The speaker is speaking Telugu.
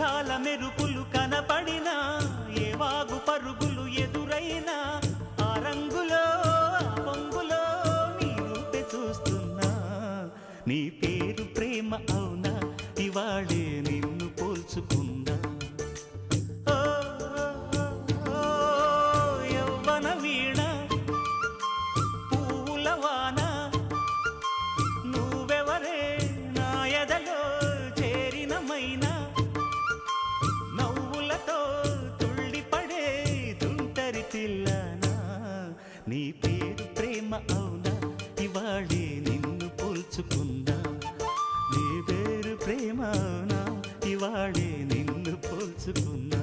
మేఘాల మెరుపులు కనపడినా ఏ వాగు పరుగులు ఎదురైనా ఆ రంగులో పొంగులో నీ రూపే చూస్తున్నా. నీ పేరు ప్రేమ అవునా? ఇవాళే నిన్ను పోల్చుకున్నా. నీ పేరు ప్రేమ అవునా? ఇవాళే నిన్ను పోల్చుకుందా. నీ పేరు ప్రేమ అవునా? ఇవాళే నిన్ను పోల్చుకున్నా